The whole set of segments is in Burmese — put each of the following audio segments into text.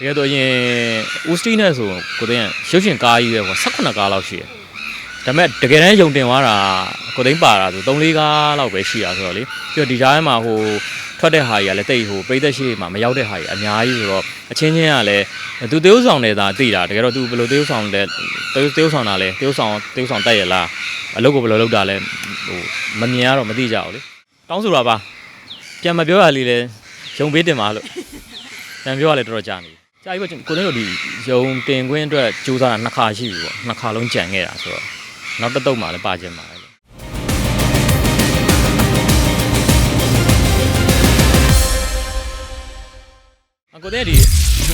တကယ်တော့အရင်ဦးစတီနဲ့ဆိုကိုသိန်းကရုပ်ရှင်ကားကြီးပဲကွာ18ကားလောက်ရှိတယ်ဒါပေမဲ့တကယ်တမ်းယုံတင်သွားတာကိုသိန်းပါတာဆို3 4ကားလောက်ပဲရှိတာဆိုတော့လေပြီးတော့ဒီကြားထဲမှာဟိုထွက်တဲ့ဟာကြီးကလည်းတိတ်ဟိုပြိသက်ရှိမှာမရောက်တဲ့ဟာကြီးအများကြီးဆိုတော့အချင်းချင်းကလည်းသူသေုပ်ဆောင်နေတာသိတာတကယ်တော့သူဘယ်လိုသေုပ်ဆောင်လဲသေုပ်ဆောင်တာလဲသေုပ်ဆောင်သေုပ်ဆောင်တက်ရလားအလုပ်ကိုဘယ်လိုလုပ်တာလဲဟိုမမြင်ရတော့မသိကြဘူးလေတောင်းဆိုတာပါပြန်မပြောရလေးလဲရုံပေးတင်ပါလို့ပြန်ပြောရလဲတော်တော်ကြာနေပြီ ကြာပြီပေါ့ကိုသိန်းတို့ဒီရုံတင်ခွင်းအတွက်စူးစမ်းတာနှစ်ခါရှိပြီပေါ့နှစ်ခါလုံးကြံခဲ့တာဆိုတော့နောက်တစ်တုပ်မှလည်းပါခြင်းပါလေအကိုသိန်းကဒီ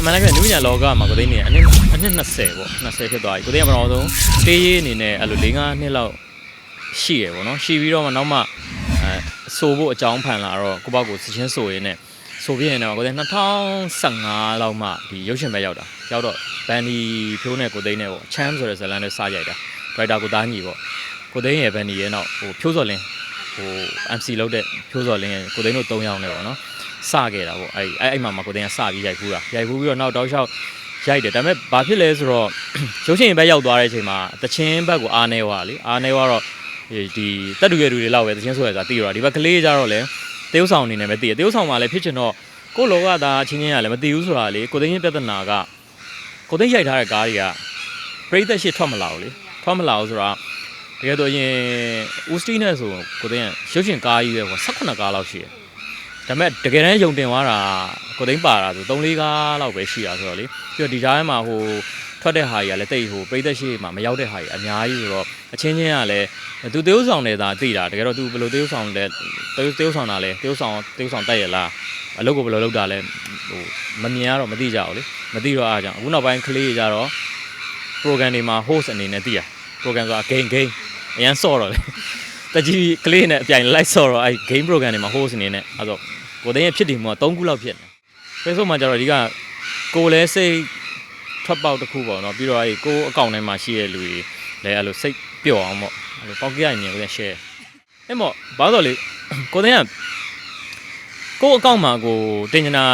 မနက်ကနူးညာလောကမှာကိုသိန်းနေအနည်းအနည်း20ပေါ့20ဖြစ်သွားပြီကိုသိန်းကပထမဆုံးတေးရေးအနေနဲ့အဲ့လို၄၅နှစ်လောက်ရှိရပေါ့နော်ရှိပြီးတော့မှနောက်မှအဲဆိုဖို့အကြောင်းဖန်လာတော့ကိုပေါ့ကိုစချင်းဆိုရင်းနဲ့ ဆိုပြရင်တော့ကိုသိန်း2015လောက်မှဒီရုပ်ရှင်ပဲရောက်တာရောက်တော့ဘန်ဒီဖြိုးနဲ့ကိုသိန်းနဲ့ပေါ့ချမ်းဆိုတဲ့ဇာတ်လမ်းနဲ့စရိုက်တာဒရိုက်တာကိုသားညီပေါ့ကိုသိန်းရဲ့ဘန်ဒီရဲ့နောက်ဟိုဖြိုးစော်လင်းဟို MC လုပ်တဲ့ဖြိုးစော်လင်းရဲ့ကိုသိန်းတို့3ယောက်နဲ့ပေါ့နော်စခဲ့တာပေါ့အဲ့အဲ့အဲ့မှာမှကိုသိန်းကစပြီးရိုက်ဖူးတာရိုက်ဖူးပြီးတော့နောက်တောက်လျှောက်ရိုက်တယ်ဒါပေမဲ့ဘာဖြစ်လဲဆိုတော့ရုပ်ရှင်ဘက်ရောက်သွားတဲ့အချိန်မှာတချင်းဘက်ကိုအားနေသွားလေအားနေသွားတော့ဒီတက်တူရတူတွေလောက်ပဲတချင်းဆိုရတာတီးတော့ဒီဘက်ကလေးကြတော့လေ တေးဥဆောင်အနေနဲ့ပဲတီးတယ်တေးဥဆောင်မှာလည်းဖြစ်ချင်တော့ကိုယ့်လောကသားချင်းချင်းကလည်းမသိဘူးဆိုတာလေကိုသိန်းရဲ့ပြဿနာကကိုသိန်းရိုက်ထားတဲ့ကားတွေကပြိသက်ရှိထွက်မလာဘူးလေထွက်မလာဘူးဆိုတာတကယ်တော့အရင်ဦးစတီနဲ့ဆိုကိုသိန်းကရုပ်ရှင်ကားကြီးပဲကွာ18ကားလောက်ရှိတယ်ဒါပေမဲ့တကယ်တမ်းယုံတင်သွားတာကိုသိန်းပါတာဆို3 4ကားလောက်ပဲရှိတာဆိုတော့လေပြီးတော့ဒီကြားထဲမှာဟို ထွက်တဲ့ဟာကြီးကလည်းတိတ်ဟိုပြိသက်ရှိမှာမရောက်တဲ့ဟာကြီးအများကြီးဆိုတော့အချင်းချင်းကလည်းသူသေုပ်ဆောင်နေတာသိတာတကယ်တော့သူဘယ်လိုသေုပ်ဆောင်လဲသေုပ်ဆောင်တာလဲသေုပ်ဆောင်သေုပ်ဆောင်တက်ရလားအလုပ်ကိုဘယ်လိုလုပ်တာလဲဟိုမမြင်ရတော့မသိကြဘူးလေမသိတော့အားကြောင့်အခုနောက်ပိုင်းကလေးတွေကြတော့ program တွေမှာ host အနေနဲ့သိရ program ဆိုတာ game game အရန်စော့တော့လေတကြီးကလေးနဲ့အပြိုင်လိုက်စော့တော့အဲ game program တွေမှာ host အနေနဲ့အဲဆိုကိုသိန်းရဲ့ဖြစ်တည်မှုက3ခုလောက်ဖြစ်နေ Facebook မှာကြတော့ဒီကကိုလည်းစိတ် ထွက်ပေါက်တစ်ခုပေါ့နော်ပြီးတော့အဲကိုအကောင့်ထဲမှာရှိတဲ့လူတွေလည်းအဲ့လိုစိတ်ပျော့အောင်ပေါ့အဲ့လိုပေါက်ကြရနေကိုသိန်း share အဲ့မို့ဘာလို့လဲကိုသိန်းကကိုယ့်အကောင့်မှာကိုတင်ကြနာ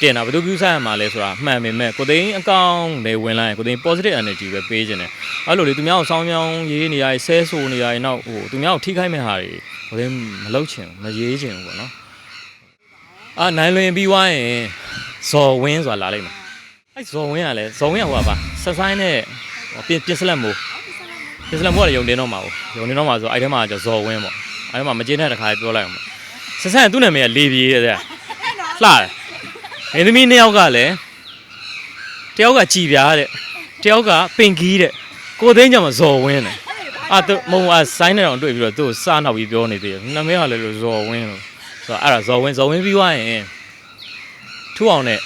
တင်တာဘယ်သူ view ဆိုင်ရမှာလဲဆိုတာမှန်ပေမဲ့ကိုသိန်းအကောင့်တွေဝင်လာရင်ကိုသိန်း positive energy ပဲပေးခြင်းတယ်အဲ့လိုလေသူများကိုစောင်းမြောင်းရေးနေရဆဲဆိုနေရရင်တော့ဟိုသူများကိုထိခိုက်မဲ့ဟာတွေကိုသိန်းမလုပ်ချင်ဘူးမရေးချင်ဘူးပေါ့နော်အာနိုင်လွင်ပြီးွားရင်ဇော်ဝင်းဆိုတာလာလိုက်မှာ အဲ့ဇော်ဝင်းကလည်းဇော်ဝင်းကဟိုပါဆက်ဆိုင်နဲ့ဟိုပြင်ပြစ်စလက်မို့ပြစ်စလက်မို့ကလည်းယုံတင်တော့မှာပေါ့ယုံတင်တော့မှာဆိုအဲ့ထဲမှာကျဇော်ဝင်းပေါ့အဲ့ထဲမှာမကျင်းတဲ့တခါပြောလိုက်အောင်ပေါ့ဆက်ဆိုင်ကသူ့နာမည်ကလေပြေးတဲ့တဲ့လှတယ်။မင်းသမီးနှစ်ယောက်ကလည်းတယောက်ကကြည်ပြားတဲ့တယောက်ကပင်ကီးတဲ့ကိုသိန်းကြောင့်မဇော်ဝင်းတယ်။အာသူမုံအဆိုင်နဲ့တော့တွေ့ပြီးတော့သူ့ကိုစားနောက်ပြီးပြောနေသေးတယ်။နာမည်ကလည်းလို့ဇော်ဝင်းလို့ဆိုတော့အဲ့ဒါဇော်ဝင်းဇော်ဝင်းပြီးွားရင်ထူအောင်နဲ့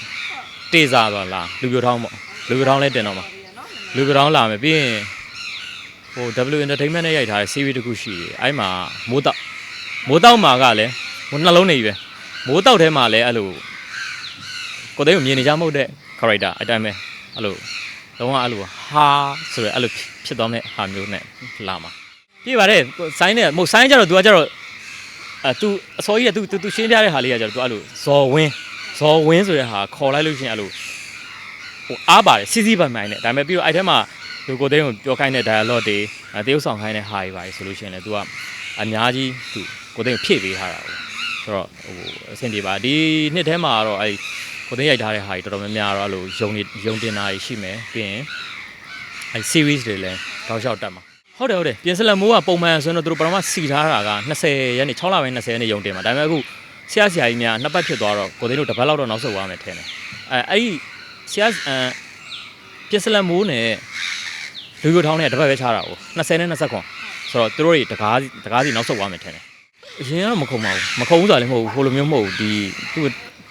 တေးစားသွားလားလူပြိုထောင်းပေါ့လူပြိုထောင်းလဲတင်တော့မှာလူပြိုထောင်းလာမယ်ပြီးရင်ဟို W Entertainment နဲ့ရိုက်ထားတဲ့ series တစ်ခုရှိတယ်အဲ့မှာမိုးတောက်မိုးတောက်မှာကလည်းဟိုနှလုံးနေပြီပဲ မိုးတောက်ထဲမှာလည်းအဲ့လိုကိုသိန်းကိုမြင်နေကြမဟုတ်တဲ့ character အတိုင်းပဲအဲ့လိုလုံးဝအဲ့လိုဟာဆိုရယ်အဲ့လိုဖြစ်သွားမဲ့ဟာမျိုးနဲ့လာမှာပြပါတယ်ကိုဆိုင်းနဲ့မဟုတ်ဆိုင်းကြတော့ तू ကကြတော့အဲ तू အစောကြီးက तू तू ရှင်းပြတဲ့ဟာလေးကကြတော့ तू အဲ့လိုဇော်ဝင်း ဇော်ဝင်းဆိုတဲ့ဟာခေါ်လိုက်လို့ရှိရင်အဲ့လိုဟိုအားပါတယ်စီစီပိုင်ပိုင်နဲ့ဒါပေမဲ့ပြီးတော့အဲ့ထဲမှာသူကိုသိန်းကိုပြောခိုင်းတဲ့ dialogue တွေအဲတရုပ်ဆောင်ခိုင်းတဲ့ဟာတွေပါတယ်ဆိုလို့ရှိရင်လည်း तू ကအများကြီး तू ကိုသိန်းကိုဖြည့်ပေးထားတာပေါ့ဆိုတော့ဟိုအဆင်ပြေပါဒီနှစ်ထဲမှာတော့အဲကိုသိန်းရိုက်ထားတဲ့ဟာကြီးတော်တော်များများတော့အဲ့လိုယုံနေယုံတင်တာကြီးရှိမယ်ပြီးရင်အဲ series တွေလည်းတောက်လျှောက်တက်မှာဟုတ်တယ်ဟုတ်တယ်ပြင်စလက်မိုးကပုံမှန်ဆိုရင်တော့သူတို့ပထမစီထားတာက20ရက်နေ့6လပိုင်း20ရက်နေ့ယုံတင်မှာဒါပေမဲ့အခု ဆရာဆရာကြီးများနှစ်ပတ်ဖြစ်သွားတော့ကိုသိန်းတို့တစ်ပတ်လောက်တော့နောက်ဆုတ်သွားမယ်ထင်တယ်အဲအဲ့ဒီဆရာအဲပြင်စလက်မိုးနဲ့လူရိုထောင်းနဲ့တစ်ပတ်ပဲချတာကို20နဲ့20ခွန်ဆိုတော့သူတို့တွေတကားတကားစီနောက်ဆုတ်သွားမယ်ထင်တယ်အရင်ကတော့မခုံပါဘူးမခုံဘူးဆိုတာလည်းမဟုတ်ဘူးဟိုလိုမျိုးမဟုတ်ဘူးဒီသူ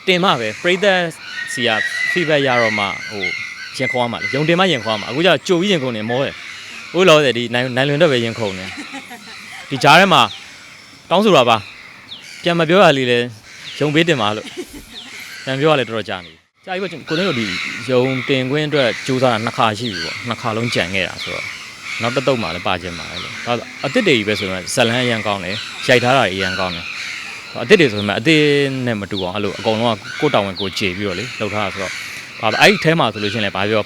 တင်မှပဲပရိသတ်စီက feedback ရတော့မှဟိုရင်ခေါ်ရမှာလေယုံတင်မှရင်ခေါ်ရမှာအခုကျတော့ကြိုပြီးရင်ခုန်နေမောတယ်ဟုတ်လို့တယ်ဒီနိုင်နိုင်လွင်တော့ပဲရင်ခုန်နေဒီကြားထဲမှာတောင်းဆိုတာပါ ပြန်မပြောရလေးလဲယုံပေးတင်ပါလို့ပြန်ပြောရလဲတော်တော်ကြာနေပြီကြာပြီပေါ့ကိုသိန်းတို့ဒီယုံတင်ခွင်းအတွက်စူးစမ်းတာနှစ်ခါရှိပြီပေါ့နှစ်ခါလုံးကြံခဲ့တာဆိုတော့နောက်တစ်တုပ်မှလည်းပါခြင်းပါလေလို့ဒါအစ်စ်တွေကြီးပဲဆိုရင်ဇလန်းအရန်ကောင်းတယ်ရိုက်ထားတာအရန်ကောင်းတယ်အစ်စ်တွေဆိုရင်အစ်စ်နဲ့မတူအောင်အဲ့လိုအကုန်လုံးကကိုယ့်တောင်းဝင်ကိုခြေပြီးတော့လေလှုပ်ထားတာဆိုတော့ဘာအဲ့ဒီထဲမှာဆိုလို့ရှိရင်လည်းဘာပြော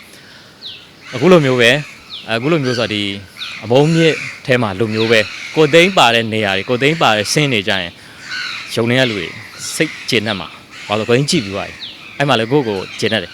အခုလိုမျိုးပဲအခုလိုမျိုးဆိုတော့ဒီအဘုံမြစ်ထဲမှာလိုမျိုးပဲကိုသိန်းပါတဲ့နေရာတွေကိုသိန်းပါတဲ့ဆင်းနေကြရင် ရုံနေတဲ့လူတွေစိတ်ကျေနပ်မှာဘာလို့ကိုသိန်းကြည့်ပြီးသွားရင်အဲ့မှာလည်းကိုယ့်ကိုကျေနပ်တယ်